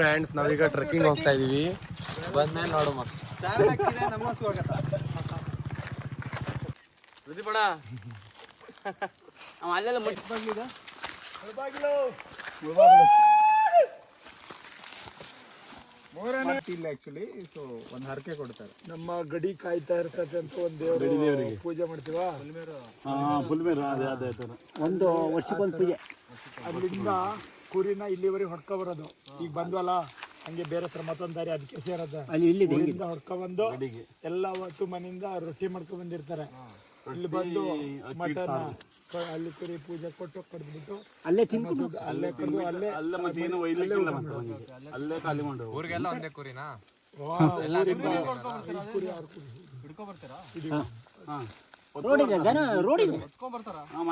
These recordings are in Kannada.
ಫ್ರೆಂಡ್ಸ್ ನಾವೀಗ ಟ್ರೆಕ್ಕಿಂಗ್ ಹೋಗ್ತಾ ಇದೀವಿ. ಬಂದ್ಮೇಲೆ ನೋಡು ಅವ ಅಲ್ಲೆಲ್ಲ ಮುಟ್ಟಿ ಬಂದಿದ ಇಲ್ಲ ಆಕ್ಚುಲಿ ಸೊ ಒಂದು ಹರಕೆ ಕೊಡ್ತಾರೆ. ನಮ್ಮ ಗಡಿ ಕಾಯ್ತಾ ಇರ್ತದೆ ಅಂತ ಒಂದ್ ದೇವ್ರು ಪೂಜೆ ಮಾಡ್ತೀವ? ಒಂದು ವರ್ಷಕ್ಕೊಂದು ಪೂಜೆ. ಅಲ್ಲಿಂದ ಕುರಿನ ಇಲ್ಲಿವರೆಗೆ ಹೊಡ್ಕೊ ಬರೋದು ಈಗ ಬಂದ್ವಲ್ಲ ಹಂಗೆ ಬೇರೆ ಹತ್ರ ಮತ್ತೊಂದ್ ದಾರಿ ಅದಕ್ಕೆ ಸೇರದ. ಊರಿಂದ ಹೊಡ್ಕೊ ಬಂದು ಎಲ್ಲ ಒಟ್ಟು ಮನೆಯಿಂದ ರೊಟ್ಟಿ ಮಾಡ್ಕೊ ಬಂದಿರ್ತಾರೆ ಇಲ್ಲಿ ಬಂದು ಮಟನ್ ಅಲ್ಲಿ ಕುರಿ ಪೂಜೆ ಕೊಟ್ಟು ಕಡ್ದ್ಬಿಟ್ಟು ಅಲ್ಲೇ ತಿಂದು ಅಲ್ಲೇ ಕಡ್ದು ಅಲ್ಲೇ ಅಲ್ಲ ಮತ್ತೆ ಏನು ಒಯ್ಲಿಕ್ಕಿಲ್ಲ ಮತ್ತೆ ಅವನಿಗೆ. ಅಲ್ಲೇ ಖಾಲಿ ಮಾಡು. ಊರಿಗೆಲ್ಲ ಒಂದೇ ಕುರಿನಾ? ಕುರಿ ಆರು ಕುರಿ ರೋಡ್ ಇದೆ ದನ ರೋಡ್ ಇದೆ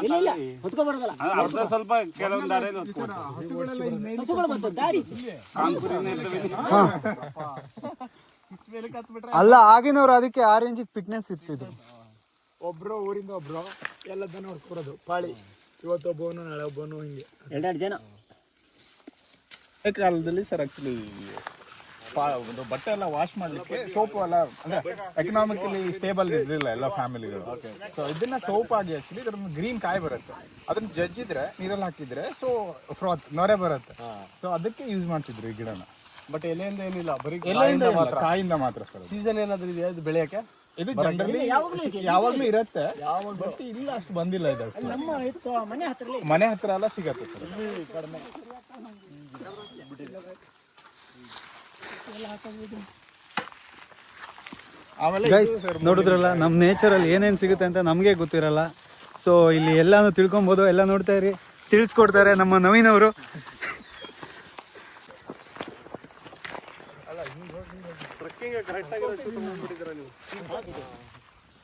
ಇಲ್ಲ ಇಲ್ಲ ಹೊತ್ಕೊಂಡ್ ಬರೋದಲ್ಲ ಅರ್ಧ ಸ್ವಲ್ಪ ಕೆಲವೊಂದು ದಾರಿಯಲ್ಲಿ ಹೊತ್ಕೊಳ್ತಾರೆ. ಹಸುಗಳು ಬಂತು ದಾರಿ. ಅಲ್ಲ ಆಗಿನವ್ರು ಅದಕ್ಕೆ ಆ ರೇಂಜಿಗೆ ಫಿಟ್ನೆಸ್ ಇರ್ತಿದ್ರು ಒಬ್ರು ಊರಿಂದ ಒಬ್ರು ಎಲ್ಲ ದನ ಹೊಡ್ಕೊಡೋದು ಪಾಳಿ. ಇವತ್ತು ಒಬ್ಬವನು ನಾಳೆ ಒಬ್ಬನು ಹಿಂಗೆ. ಎರಡೆರಡು ಜನ. ಕಾಲದಲ್ಲಿ ಸರ್ ಆಕ್ಚುಲಿ ಒಂದು ಬಟ್ಟೆ ಎಲ್ಲ ವಾಶ್ ಮಾಡ್ಲಿಕ್ಕೆ ಸೋಪ್ ಎಲ್ಲ ಅಂದ್ರೆ ಎಕನಾಮಿಕಲಿ ಸ್ಟೇಬಲ್ ಇರಲಿಲ್ಲ ಎಲ್ಲ ಫ್ಯಾಮಿಲಿಗಳು ಸೊ ಇದನ್ನ ಸೋಪ್ ಆಗಿ ಆಕ್ಚುಲಿ ಇದ್ರ ಗ್ರೀನ್ ಕಾಯಿ ಬರುತ್ತೆ. ಅದನ್ನ ಜಜ್ಜಿದ್ರೆ ನೀರಲ್ಲಿ ಹಾಕಿದ್ರೆ ಸೊ ಫ್ರಾತ್ ನೊರೆ ಬರುತ್ತೆ. ಸೊ ಅದಕ್ಕೆ ಯೂಸ್ ಮಾಡ್ತಿದ್ರು ಈ ಗಿಡನ. ಬಟ್ ಎಲೆಯಿಂದ ಏನಿಲ್ಲ ಬರೀ ಕಾಯಿಂದ ಮಾತ್ರ. ಕಾಯಿಂದ ಮಾತ್ರ ಸರ್ ಸೀಸನ್ ಏನಾದ್ರೂ ಇದೆಯಾ ಇದು ಬೆಳೆಯಕ್ಕೆ? ಇದು ಜನರಲಿ ಯಾವಾಗ್ಲೂ ಇರತ್ತೆ ಬಟ್ ಇಲ್ಲ ಅಷ್ಟು ಬಂದಿಲ್ಲ ಇದು ಮನೆ ಹತ್ರ ಮನೆ ಹತ್ರ ಎಲ್ಲ ಸಿಗತ್ತೆ ಸರ್ sir ನೋಡಿದ್ರಲ್ಲ ನಮ್ಮ ನೇಚರಲ್ಲಿ ಏನೇನು ಸಿಗುತ್ತೆ ಅಂತ ನಮಗೆ ಗೊತ್ತಿರಲ್ಲ. ಸೊ ಇಲ್ಲಿ ಎಲ್ಲಾನು ತಿಳ್ಕೊಬೋದು ಎಲ್ಲ ನೋಡ್ತಾ ಇರಿ. ತಿಳಿಸ್ಕೊಡ್ತಾರೆ ನಮ್ಮ ನವೀನ್ ಅವರು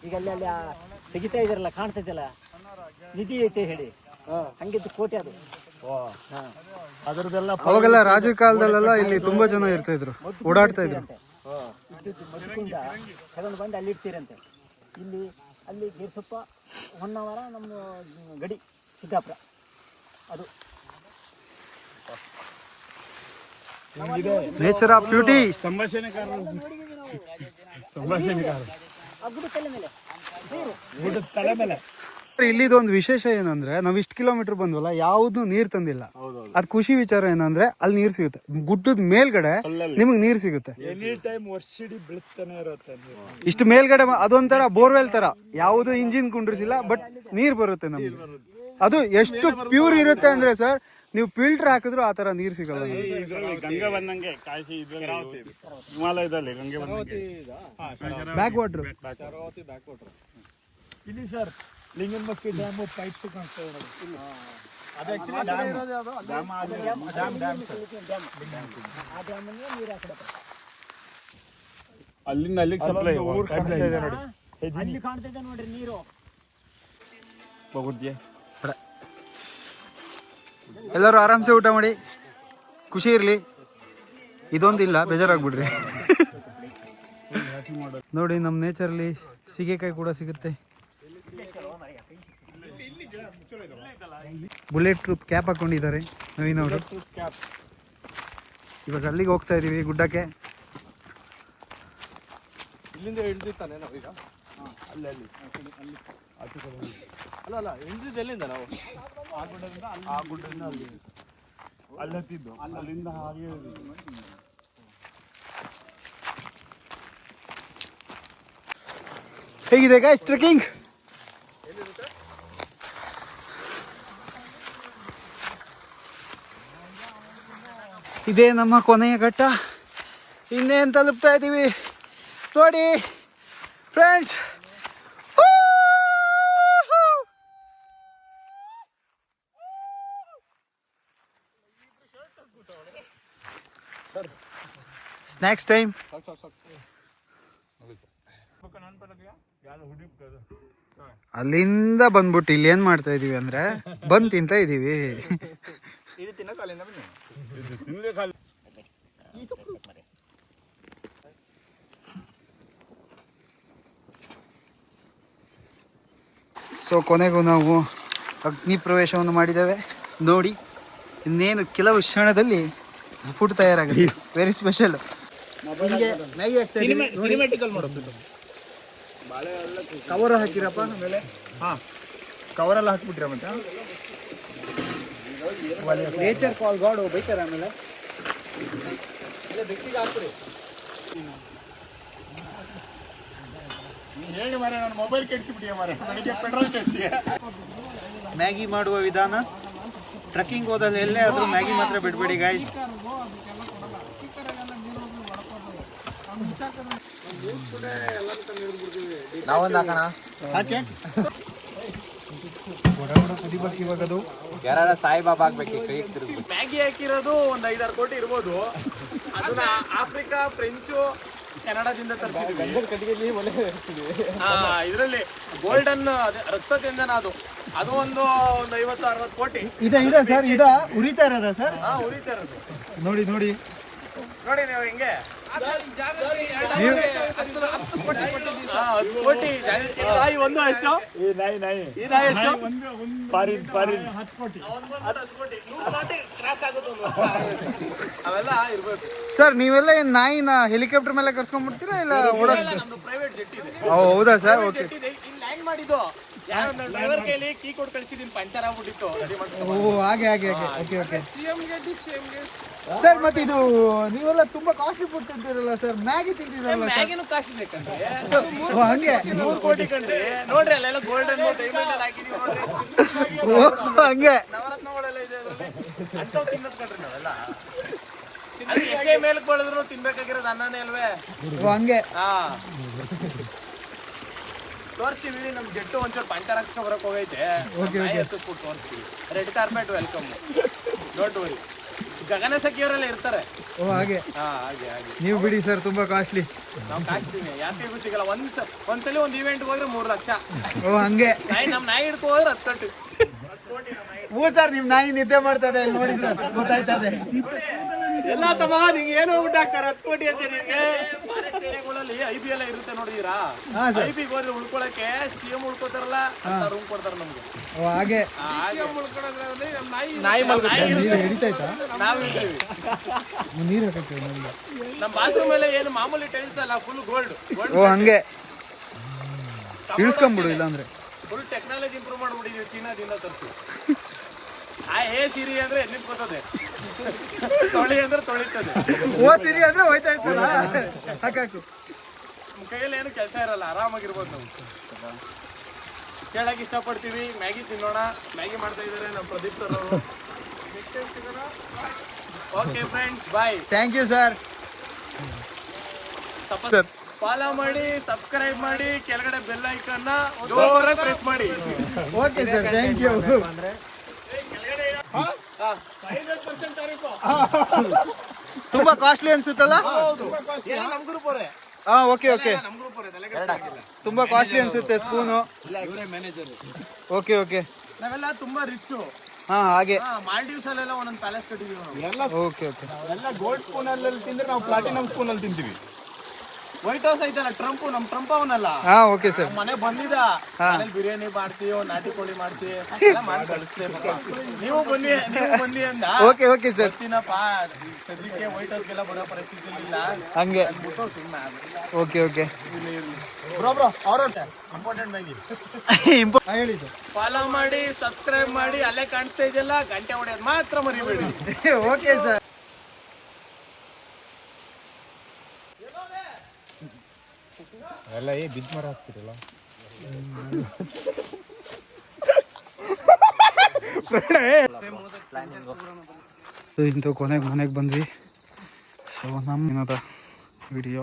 ಈಗ ಅಲ್ಲಿ ಅಲ್ಲಿ ತೆಗಿತಾ ಇದಾರಲ್ಲ ಕಾಣ್ತೈತಲ್ಲ ನಿಧಿ ಐತೆ ಹೇಳಿ. ಹಂಗಿದ್ದು ಕೋಟೆ ಅದು. ಅದರದೆಲ್ಲ ಅವಾಗೆಲ್ಲ ರಾಜ ಕಾಲದಲ್ಲೆಲ್ಲ ಇಲ್ಲಿ ತುಂಬಾ ಜನ ಇರ್ತಾ ಇದ್ರು ಓಡಾಡ್ತಾ ಇದ್ರು. ಮಧುಕುಂಡ ತಗೊಂಡು ಬಂದು ಅಲ್ಲಿ ಇಡ್ತೀರಂತೆ ಇಲ್ಲಿ ಅಲ್ಲಿ ಗೇರ್ಸೊಪ್ಪ ಹೊನ್ನಾವರ ನಮ್ಮ ಗಡಿ ಸಿದ್ದಾಪುರ ಅದು ನೇಚರ್ ಆಫ್ ಬ್ಯೂಟಿ ಸಂಭಾಷಣೆ ಗುಡಿ ತಲೆ ಮೇಲೆ. ಗುಡ್ಡದ ತಲೆ ಮೇಲೆ. ಇಲ್ಲಿದು ಒಂದು ವಿಶೇಷ ಏನಂದ್ರೆ ನಾವ್ ಇಷ್ಟು ಕಿಲೋಮೀಟರ್ ಬಂದ್ವಲ್ಲ ಯಾವ್ದು ನೀರ್ ತಂದಿಲ್ಲ. ಅದ್ ಖುಷಿ ವಿಚಾರ ಏನಂದ್ರೆ ಅಲ್ಲಿ ನೀರ್ ಸಿಗುತ್ತೆ. ಗುಡ್ಡದ ಮೇಲ್ಗಡೆ ನಿಮಗ್ ನೀರ್ ಸಿಗುತ್ತೆ. ಎನಿ ಟೈಮ್ ವರ್ಷಿಡಿ ಬೀಳ್ತಾನೆ ಇರುತ್ತೆ ನೀರು. ಇಷ್ಟು ಮೇಲ್ಗಡೆ ಅದೊಂಥರ ಬೋರ್ವೆಲ್ ತರ. ಯಾವುದು ಇಂಜಿನ್ ಕುಂಡ್ರಿಸಿಲ್ಲ ಬಟ್ ನೀರ್ ಬರುತ್ತೆ ನಮ್ಗೆ. ಅದು ಎಷ್ಟು ಪ್ಯೂರ್ ಇರುತ್ತೆ ಅಂದ್ರೆ ಸರ್ ನೀವು ಫಿಲ್ಟರ್ ಹಾಕಿದ್ರು ಆ ತರ ನೀರ್ ಸಿಗಲ್ಲ ಬ್ಯಾಕ್ ವಾಟರ್ ಇಲ್ಲಿ ಸರ್ ಲಿಂಗನಮಕ್ಕಿ ಡ್ಯಾಮ್ ಪೈಪ್ ಕಾಣಿಸ್ತಾ ಇದೆ. ಅಲ್ಲಿಂದ ಅಲ್ಲಿಗೆ ಸಪ್ಲೈ ಊರ್ ಕಾಣ್ತಾ ಇದೆ ನೋಡಿ. ಅಲ್ಲಿ ಕಾಣ್ತೈತೆ ನೋಡ್ರಿ ನೀರು. ಎಲ್ಲರೂ ಆರಾಮ್ಸೆ ಊಟ ಮಾಡಿ. ಖುಷಿ ಇರ್ಲಿ. ಇದೊಂದಿಲ್ಲ ಬೇಜಾರಾಗ್ಬಿಡ್ರಿ. ನೋಡಿ ನಮ್ಮ ನೇಚರಲ್ಲಿ ಸೀಗೆಕಾಯಿ ಕೂಡ ಸಿಗುತ್ತೆ. ಬುಲೆಟ್ ಟ್ರೂಪ್ ಕ್ಯಾಪ್ ಹಾಕೊಂಡಿದ್ದಾರೆ ನವೀನ್ ಅವರು. ಇವಾಗ ಅಲ್ಲಿಗೆ ಹೋಗ್ತಾ ಇದೀವಿ ಗುಡ್ಡಕ್ಕೆ. ಇಲ್ಲಿಂದ ಇಳ್ದಿತ್ತಾನೆ ನಾವೀಗ ಅಲ್ಲಿ ಅಲ್ಲಿ. ಆಚೆ ಅಲ್ಲ ಅಲ್ಲ ಇಳ್ದಿದ್ದು ಎಲ್ಲಿಂದ ನಾವು? ಆ ಗುಡ್ಡದಿಂದ ಅಲ್ಲಿ. ಆ ಗುಡ್ಡದಿಂದ ಅಲ್ಲಿ. ಅಲ್ಲಿ ಹತ್ತಿದ್ದು ಅಲ್ಲಿಂದ ಹಾಗೆ ಹೇಗಿದೆ ಗಾಯ್ಸ್ ಟ್ರೆಕ್ಕಿಂಗ್ ಇದೇ ನಮ್ಮ ಕೊನೆಯ ಘಟ್ಟ. ಇನ್ನೇನು ತಲುಪ್ತಾ ಇದ್ದೀವಿ ನೋಡಿ ಫ್ರೆಂಡ್ಸ್ ಸ್ನ್ಯಾಕ್ಸ್ ಟೈಮ್ ಅಲ್ಲಿಂದ ಬಂದ್ಬಿಟ್ಟು ಇಲ್ಲಿ ಏನ್ ಮಾಡ್ತಾ ಇದೀವಿ ಅಂದ್ರೆ ಬಂದ್ ತಿಂತ ಇದೀವಿ. ಇದು ಖಾಲಿ ಸೊ ಕೊನೆಗೂ ನಾವು ಅಗ್ನಿ ಪ್ರವೇಶವನ್ನು ಮಾಡಿದ್ದೇವೆ. ನೋಡಿ ಇನ್ನೇನು ಕೆಲವು ಕ್ಷಣದಲ್ಲಿ ಫುಡ್ ತಯಾರಾಗಿದೆ ವೆರಿ ಸ್ಪೆಷಲ್ ಕವರ್ ಹಾಕಿರಪ್ಪ ಆಮೇಲೆ. ಹಾ. ಕವರ್ ಎಲ್ಲ ಹಾಕ್ಬಿಟ್ರೆ ಮತ್ತೆ. ನೇಚರ್ ಕಾಲ್ ಗಾಡ್ ಬೈತಾರೆ ಆಮೇಲೆ. ಹೇಳಿ ಮಾರೆ ನಾನು ಮೊಬೈಲ್ ಕೆಡಿಸಿಬಿಟ್ಟಿಯ ಮರ ನನಗೆ ಪೆಟ್ರೋಲ್ ಮ್ಯಾಗಿ ಮಾಡುವ ವಿಧಾನ? ಟ್ರಕ್ಕಿಂಗ್ ಹೋದಲ್ಲಿ ಎಲ್ಲೇ ಆದರೂ ಮ್ಯಾಗಿ ಮಾತ್ರ ಬಿಡಬೇಡಿ ಗಾಯ್ಸ್ ಹಾಕಿ. ಇವಾಗದು ಯಾರ ಸಾಯಿಬಾಬಾ ಆಗ್ಬೇಕು ಕೈ ಮ್ಯಾಗಿ ಹಾಕಿರೋದು ಒಂದ್ ಐದಾರು ಕೋಟಿ ಇರ್ಬೋದು. ಅದನ್ನ ಆಫ್ರಿಕಾ ಫ್ರೆಂಚು ಕೆನಡಾದಿಂದ ತರಿಸಿದ್ವಿ. ಇದರಲ್ಲಿ ಗೋಲ್ಡನ್ ರಕ್ತದಿಂದನ ಅದು. ಅದು ಒಂದು ಒಂದು ಐವತ್ತು ಅರವತ್ತು ಕೋಟಿ. ಇದ ಇದ ಸರ್ ಇದ? ಉರಿತಾ ಇರೋದ ಸರ್? ಹಾ ಉಳಿತಾ ಇರೋದು. ನೋಡಿ ನೋಡಿ. ನೋಡಿ ನೀವು ಹಿಂಗೆ. ನಾಯಿ ಒಂದು ಎಷ್ಟು ಈ ನಾಯಿ ನಾಯಿ. ಈ ನಾಯಿ ಎಷ್ಟು? ಪಾರಿನ್ ಪಾರಿನ್. ಅವೆಲ್ಲ ಇರ್ಬೇಕು. ಸರ್ ನೀವೆಲ್ಲ ಏನ್ ನಾಯಿನ ಹೆಲಿಕಾಪ್ಟರ್ ಮೇಲೆ ಕರ್ಸ್ಕೊಂಡ್ಬಿಡ್ತೀರಾ ಇಲ್ಲ ಓಡಾಡ್ತೀರಾ? ನಮ್ದು ಪ್ರೈವೇಟ್ ಜೆಟ್ ಇದೆ. ಹೌದಾ ಸರ್? ಓಕೆ. ಲ್ಯಾಂಡ್ ಮಾಡಿದ್ದು. ಡ್ರೈವರ್ ಕೈಲಿ ಕೀ ಕೊಟ್ಟು ಕಳ್ಸಿದೀನಿ ಪಂಚರ್ ಆಗ್ಬಿಟ್ಟಿತ್ತು. ರೆಡಿ ಮಾಡ್ಕೊಂಡು ಓ ಹಾಗೆ ಹಾಗೆ ಓಕೆ ಓಕೆ ಸರ್ ಮತ್ತೆ ಇದು ನೀವೆಲ್ಲ ತುಂಬಾ ಕಾಸ್ಟ್ಲಿ ಫುಡ್ ತಿಂತಿರಲ್ಲ ಸರ್ ಮ್ಯಾಗಿ ತಿಂತಿದ್ರಲ್ಲ ಮ್ಯಾಗಿನೂ ಹಂಗೆ. ನೂರು ಕೋಟಿ ಕಂಡ್ರಿ. ನೋಡ್ರಿ ಅಲ್ಲೆಲ್ಲ ಗೋಲ್ಡನ್ ಡೈಮಂಡ್ ಹಾಕಿದೀವಿ ನೋಡ್ರಿ. ಹಂಗೆ. ನವರತ್ನಗಳೆಲ್ಲ ಇದೆ ಅದ್ರಲ್ಲಿ. ಅಂಥವು ತಿನ್ನೋದ್ ಕಂಡ್ರಿ ನಾವೆಲ್ಲ. ಅಲ್ಲಿ ಎಷ್ಟೇ ಮೇಲಕ್ಕೆ ಬೆಳೆದ್ರು ತಿನ್ಬೇಕಾಗಿರೋದು ಅನ್ನನೇ ಅಲ್ವೇ? ಹಂಗೆ. ಹಾ. ತೋರಿಸ್ತೀವಿ ನಮ್ ಜೆಟ್ಟು ಒಂಚೂರು ಪಂಚರ್ ಹಾಕ್ಸ್ಕೊ ಬರಕ್ ಹೋಗೈತೆ. ಎತ್ತಿಸ್ಬಿಟ್ಟು ತೋರಿಸ್ತೀವಿ red carpet welcome don't worry ಗಗನ ಸಖಿಯವರೆಲ್ಲ ಇರ್ತಾರೆ. ಓ ಹಾಗೆ. ಹಾ ಹಾಗೆ ಹಾಗೆ. ನೀವು ಬಿಡಿ ಸರ್ ತುಂಬಾ ಕಾಸ್ಟ್ಲಿ ನಾವು ಕಾಯ್ತೀವಿ ಯಾರಿಗೂ ಸಿಗಲ್ಲ. ಒಂದ್ ಒಂದ್ಸಲಿ ಒಂದ್ ಇವೆಂಟ್ ಹೋದ್ರೆ ಮೂರ್ ಲಕ್ಷ. ಓ ಹಂಗೆ. ನಾಯಿ ನಮ್ ನಾಯಿ ಹಿಡ್ಕೊ ಹೋದ್ರೆ ಹತ್ತು ಹ್ಞೂ ಸರ್ ನಿಮ್ ನಾಯಿ ನಿದ್ದೆ ಮಾಡ್ತದೆ ನೋಡಿ ಸರ್ ಗೊತ್ತಾಯ್ತದೆ ಎಲ್ಲ ತಮ್ಮ ನಿಂಗೆ ಏನೋ ಊಟ ಹಾಕ್ತಾರೆ? ಹತ್ತು ಕೋಟಿ ಅಂತ ನಿನ್ಗೆ ಏರಿಯಾಗಳಲ್ಲಿ ಐ ಬಿ ಎಲ್ಲ ಇರುತ್ತೆ ನೋಡಿದೀರಾ? ಹಾ ಐ ಬಿ ಹೋದ್ರೆ ಉಳ್ಕೊಳಕ್ಕೆ ಸಿ ಎಂ ಉಳ್ಕೋತಾರಲ್ಲ ರೂಮ್ ಕೊಡ್ತಾರೆ ನಮ್ಗೆ. ಓ ಹಾಗೆ. ನಾಯಿ ನೀರು ಹಿಡಿತೈತಾ ನಾವ್ ಇರ್ತೀವಿ ನೀರು ಹಾಕಕ್ಕೆ ನೋಡಿ ನಮ್ ಬಾತ್ರೂಮ್ ಮೇಲೆ ಏನು ಮಾಮೂಲಿ ಟೈಲ್ಸ್ ಅಲ್ಲ ಫುಲ್ ಗೋಲ್ಡ್ ಓ ಹಂಗೆ. ಇಳಿಸ್ಕೊಂಬಿಡು ಇಲ್ಲಾಂದ್ರೆ. ಫುಲ್ ಟೆಕ್ನಾಲಜಿ ಇಂಪ್ರೂವ್ ಮಾಡ್ಬಿಟ್ಟಿದೀವಿ ಚೀನಾದಿಂದ ತರಿಸಿ. ಆ ಏ ಸಿರಿ ಅಂದ್ರೆ ಎಲ್ಲಿಂದ ಬರ್ತದೆ? ತೊಳಿ ಅಂದ್ರೆ ತೊಳಿತದೆ. ಓ ಸಿರಿ ಅಂದ್ರೆ ಹೋಯ್ತಾ ಇರ್ತಲ್ಲ ಹಾಕಾಕು ಕೈಯಲ್ಲಿ ಏನು ಕೆಲಸ ಇರಲ್ಲ ಆರಾಮಾಗಿರ್ಬೋದು ನಾವು. ಕೇಳಕ್ ಇಷ್ಟಪಡ್ತೀವಿ. ಮ್ಯಾಗಿ ತಿನ್ನೋಣ. ಮ್ಯಾಗಿ ಮಾಡ್ತಾ ಇದಾರೆ ನಮ್ಮ ಪ್ರದೀಪ್ ಸರ್ ಅವರು. Okay friends bye thank you sir follow ಮಾಡಿ ಸಬ್ಸ್ಕ್ರೈಬ್ ಮಾಡಿ ಕೆಳಗಡೆ ಬೆಲ್ ಐಕನ್ನ ಜೋರಾಗಿ ಪ್ರೆಸ್ ಮಾಡಿ. ಓಕೆ ಸರ್ ಥ್ಯಾಂಕ್ ಯು ತುಂಬಾ ಕಾಸ್ಟ್ಲಿ ಅನ್ಸುತ್ತಲ್ಲ? ನಮ್ ಗ್ರೂಪ್ ಅವರೇ? ಹಾ ಓಕೆ ಓಕೆ ತುಂಬಾ ಕಾಸ್ಟ್ಲಿ ಅನ್ಸುತ್ತೆ ಸ್ಪೂನು ಇವರೇ ಮ್ಯಾನೇಜರ್ ಓಕೆ ಓಕೆ ನಾವೆಲ್ಲ ತುಂಬಾ ರಿಚ್ ಹಾ ಹಾಗೆ. ಮಾಲ್ಡೀವ್ಸ್ ಅಲ್ಲೆಲ್ಲ ಒಂದೊಂದು ಪ್ಯಾಲೇಸ್ ಕಟ್ಟಿದೀವಿ ನಾವು. ಎಲ್ಲ ಓಕೆ ಓಕೆ ಎಲ್ಲ ಗೋಲ್ಡ್ ಸ್ಪೂನ್ ಅಲ್ಲಿ ತಿಂದ್ರೆ ನಾವು ಪ್ಲಾಟಿನಮ್ ಸ್ಪೂನ್ ಅಲ್ಲಿ ತಿಂತೀವಿ. ವೈಟ್ ಹೌಸ್ ಐತಲ್ಲ ಟ್ರಂಪ್ ನಮ್ ಟ್ರಂಪ್ ಅವನಲ್ಲ. ಹಾ ಓಕೆ ಸರ್ ಮನೆ ಬಂದಿದ. ಮನೇಲಿ ಬಿರಿಯಾನಿ ಮಾಡಿಸಿ ಒಂದ್ ನಾಟಿ ಕೋಳಿ ಮಾಡಿಸಿ ಎಲ್ಲ ಮಾಡಿ ಕಳಿಸ್ತೇ ನೀವು ಬನ್ನಿ ನೀವು ಬನ್ನಿ ಅಂದ. ಓಕೆ ಓಕೆ ಸರ್ ಬರ್ತೀನಪ್ಪ ಸದ್ಯಕ್ಕೆ ವೈಟ್ ಹೌಸ್ಗೆಲ್ಲ ಬರೋ ಪರಿಸ್ಥಿತಿ ಇಲ್ಲ. ಹಂಗೆ. ಸುಮ್ಮನೆ ಓಕೆ ಓಕೆ ಬ್ರೋ ಬ್ರೋ ಅವ್ರ. ಇಂಪಾರ್ಟೆಂಟ್ ಹೇಳಿದ್ದು. ಫಾಲೋ ಮಾಡಿ ಸಬ್ಸ್ಕ್ರೈಬ್ ಮಾಡಿ ಅಲ್ಲೇ ಕಾಣಿಸ್ತಾ ಇದೆಯಲ್ಲ ಗಂಟೆ ಹೊಡೆಯೋದು ಮಾತ್ರ ಮರಿಬೇಡಿ. ಓಕೆ ಸರ್ ಎಲ್ಲ ಏ ಬಿದ್ದ ಮರ ಹಾಕ್ತಿರಲ್ಲ? ಇಂಥ ಕೊನೆಗೆ ಮನೆಗೆ ಬಂದ್ವಿ. ಸೊ ನಮ್ಮ ವಿಡಿಯೋ